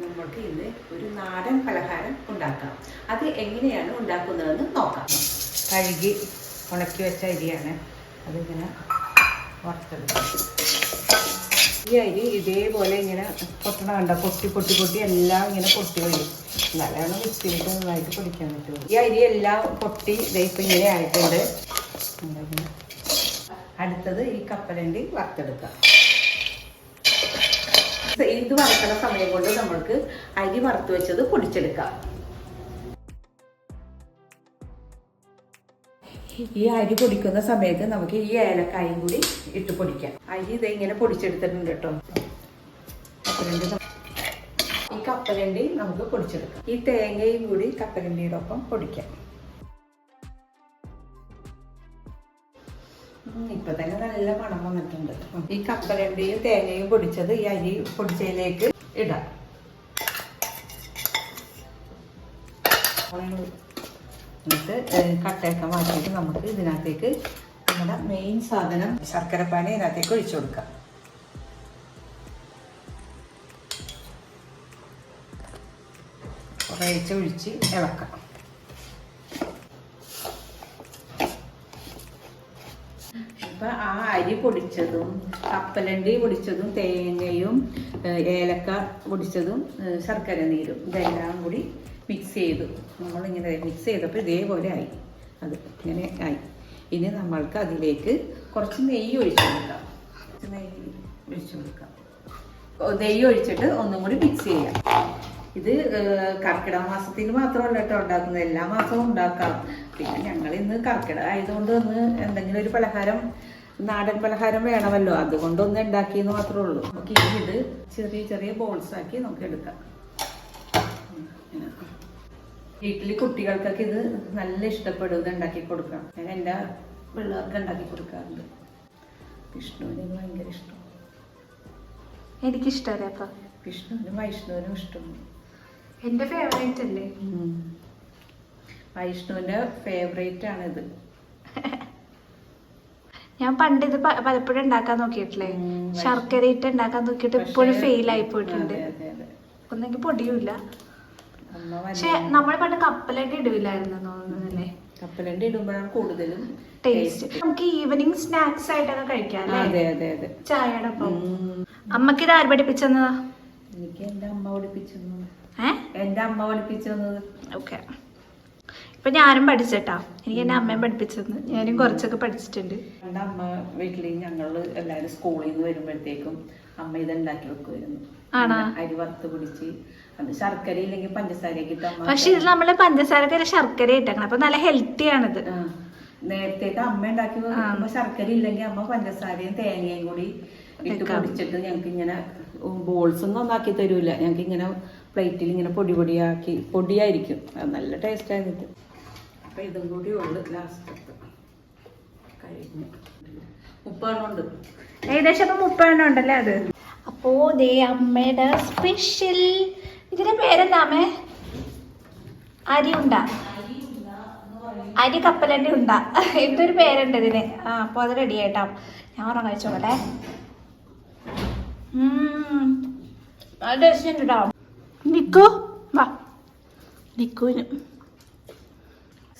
നമുക്ക് ഇന്ന് ഒരു നാടൻ പലഹാരം ഉണ്ടാക്കാം. അത് എങ്ങനെയാണ് ഉണ്ടാക്കുന്നതെന്ന് നോക്കാം. കഴുകി ഉണക്കി വെച്ച അരിയാണ് അതിങ്ങനെ വറുത്തെടുക്കാം. ഈ അരി ഇതേപോലെ ഇങ്ങനെ പൊട്ടണ കണ്ട? പൊട്ടി പൊട്ടി പൊട്ടി എല്ലാം ഇങ്ങനെ പൊട്ടി വരും. നല്ലവണ്ണം മിക്സിയിട്ട് നന്നായിട്ട് പൊടിക്കാൻ പറ്റുള്ളൂ. ഈ അരി എല്ലാം പൊട്ടി ഇതേപ്പം ഇങ്ങനെ ആയിട്ടുണ്ട്. അടുത്തത് ഈ കപ്പലണ്ടി വറുത്തെടുക്കാം. ഇത് വറക്കുന്ന സമയം കൊണ്ട് നമ്മൾക്ക് അരി വറുത്ത് വെച്ചത് പൊടിച്ചെടുക്കാം. ഈ അരി പൊടിക്കുന്ന സമയത്ത് നമുക്ക് ഈ ഏലക്കായും കൂടി ഇട്ട് പൊടിക്കാം. അരി ഇത് ഇങ്ങനെ പൊടിച്ചെടുത്തിട്ടുണ്ട് കേട്ടോ. ഈ കപ്പലണ്ടി നമുക്ക് പൊടിച്ചെടുക്കാം. ഈ തേങ്ങയും കൂടി കപ്പലണ്ടിയുടെ ഒപ്പം പൊടിക്കാം. ഇപ്പൊ തന്നെ നല്ല മണം വന്നിട്ടുണ്ട്. ഈ കപ്പലണ്ടിയും തേങ്ങയും പൊടിച്ചത് ഈ അരി പൊടിച്ചതിലേക്ക് ഇടാം. കട്ടയൊക്കെ മാറ്റിയിട്ട് നമുക്ക് ഇതിനകത്തേക്ക് നമ്മുടെ മെയിൻ സാധനം ശർക്കരപ്പാനി ഇതിനകത്തേക്ക് ഒഴിച്ചു കൊടുക്കാം. കുറേശ്ശെ ഒഴിച്ച് ഇളക്കാം. ഇപ്പൊ ആ അരി പൊടിച്ചതും കപ്പലണ്ടി പൊടിച്ചതും തേങ്ങയും ഏലക്ക പൊടിച്ചതും ശർക്കര നീരും ഇതെല്ലാം കൂടി മിക്സ് ചെയ്തു. നമ്മളിങ്ങനെ മിക്സ് ചെയ്തപ്പോൾ ഇതേപോലെ ആയി. അത് ഇങ്ങനെ ആയി. ഇനി നമ്മൾക്ക് അതിലേക്ക് കുറച്ച് നെയ്യ് ഒഴിച്ചു കൊടുക്കാം. കുറച്ച് നെയ്യ് ഒഴിച്ചു കൊടുക്കാം. നെയ്യ് ഒഴിച്ചിട്ട് ഒന്നും കൂടി മിക്സ് ചെയ്യാം. ഇത് കർക്കിടക മാസത്തിൽ മാത്രമല്ല കേട്ടോ ഉണ്ടാക്കുന്നത്. എല്ലാ മാസവും ഉണ്ടാക്കാം. പിന്നെ ഞങ്ങൾ ഇന്ന് കർക്കിടക ആയതുകൊണ്ട് ഒന്ന് എന്തെങ്കിലും ഒരു പലഹാരം നാടൻ പലഹാരം വേണമല്ലോ. അതുകൊണ്ടൊന്ന് ഉണ്ടാക്കിയെന്ന് മാത്രമേ ഉള്ളൂ. നമുക്ക് ഇനി ഇത് ചെറിയ ചെറിയ ബോൾസ് ആക്കി നമുക്ക് എടുക്കാം. വീട്ടിൽ കുട്ടികൾക്കൊക്കെ ഇത് നല്ല ഇഷ്ടപ്പെടും. ഇത് ഉണ്ടാക്കി കൊടുക്കാം. ഞാൻ എന്റെ പിള്ളേർക്ക് ഉണ്ടാക്കി കൊടുക്കാറുണ്ട്. വിഷ്ണുവിന് ഭയങ്കര ഇഷ്ടം. എനിക്കിഷ്ടമല്ലേ അപ്പൊ? വിഷ്ണുവിനും വൈഷ്ണുവിനും ഇഷ്ടമാണ്. എന്റെ ഫേവറേറ്റ് അല്ലേ? വൈഷ്ണുവിന്റെ ഫേവറേറ്റ് ആണ് ഇത് ഞാൻ പണ്ട് ഇത് പലപ്പോഴും ഉണ്ടാക്കാൻ നോക്കിയിട്ടില്ലേ? ശർക്കര ഇട്ട് ഉണ്ടാക്കാൻ നോക്കിയിട്ട് ഇപ്പോഴും ഫെയിൽ ആയി പോയിട്ടുണ്ട് ഒന്നെങ്കിൽ പൊടിയൂല പക്ഷെ നമ്മൾ പണ്ട് കപ്പലണ്ടി ഇടില്ലായിരുന്നു തോന്നുന്നല്ലേ? കപ്പലണ്ടി ഇടുമ്പോഴാണ് കൂടുതലും ടേസ്റ്റ് നമുക്ക് ഈവനിങ് സ്നാക്സ് ആയിട്ടൊക്കെ കഴിക്കാം അതെ അതെ അതെ. ചായയുടെ ഒപ്പം. അമ്മയ്ക്ക് ഇത് ആര് പഠിപ്പിച്ചെന്നതാ എനിക്ക് എന്റെ അമ്മ പഠിപ്പിച്ചു എന്റെ അമ്മ പഠിപ്പിച്ചു ഓക്കെ ഇപ്പൊ ഞാനും പഠിച്ചേട്ടാ. എനിക്ക് എന്റെ അമ്മയും പഠിപ്പിച്ചെന്ന്. ഞാനും കുറച്ചൊക്കെ പഠിച്ചിട്ടുണ്ട്. എന്റെ അമ്മ വീട്ടിൽ ഞങ്ങൾ എല്ലാരും സ്കൂളിൽ നിന്ന് വരുമ്പോഴത്തേക്കും അമ്മ ഇത് ഉണ്ടാക്കി വെക്കുമായിരുന്നു ആണോ? അരി വറുത്ത് പിടിച്ച് ശർക്കര ഇല്ലെങ്കിൽ പഞ്ചസാരയൊക്കെ അമ്മ പക്ഷെ ഇത് നമ്മൾ പഞ്ചസാരക്ക് ശർക്കര ഇട്ടേക്കണം. അപ്പൊ നല്ല ഹെൽത്തി ആണിത്. നേരത്തേക്ക് അമ്മ ഉണ്ടാക്കി വെക്കുമ്പോ ശർക്കര ഇല്ലെങ്കിൽ അമ്മ പഞ്ചസാരയും തേങ്ങയും കൂടി ഇട്ട്. പൊടിച്ചിട്ട് ഞങ്ങൾക്ക് ഇങ്ങനെ ബോൾസ് ഒന്നും ഒന്നാക്കി തരൂല. ഞങ്ങൾക്ക് ഇങ്ങനെ പ്ലേറ്റിൽ ഇങ്ങനെ പൊടി പൊടിയാക്കി പൊടിയായിരിക്കും. നല്ല ടേസ്റ്റ് ആയിരുന്നു അപ്പൊ ഇതും കൂടി ഉള്ളു ലാസ്റ്റ് കഴിഞ്ഞു. മുപ്പെണ്ണുണ്ട് ഏകദേശം അപ്പൊ മുപ്പെണ്ണം ഉണ്ടല്ലേ അത്? അപ്പോ ദേ അമ്മയുടെ സ്പെഷ്യൽ ഇതിന്റെ പേരെന്താമേ അരി ഉണ്ട അരി കപ്പലണ്ടി ഉണ്ട. എന്തൊരു പേരുണ്ട് ഇതിന്. ആ അപ്പൊ അത് റെഡി ആയിട്ടാ. ഞാൻ ഒരെണ്ണം കഴിച്ചോട്ടെ അത് ടേസ്റ്റ് ഉണ്ട്? നിക്കു. വാ. നിക്കുവിന്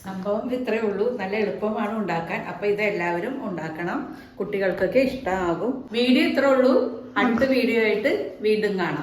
സംഭവം ഇത്രയേ ഉള്ളൂ. നല്ല എളുപ്പമാണ് ഉണ്ടാക്കാൻ. അപ്പൊ ഇത് എല്ലാവരും ഉണ്ടാക്കണം. കുട്ടികൾക്കൊക്കെ ഇഷ്ടമാകും വീഡിയോ ഇത്രേ ഉള്ളൂ. അടുത്ത വീഡിയോ ആയിട്ട് വീണ്ടും കാണാം.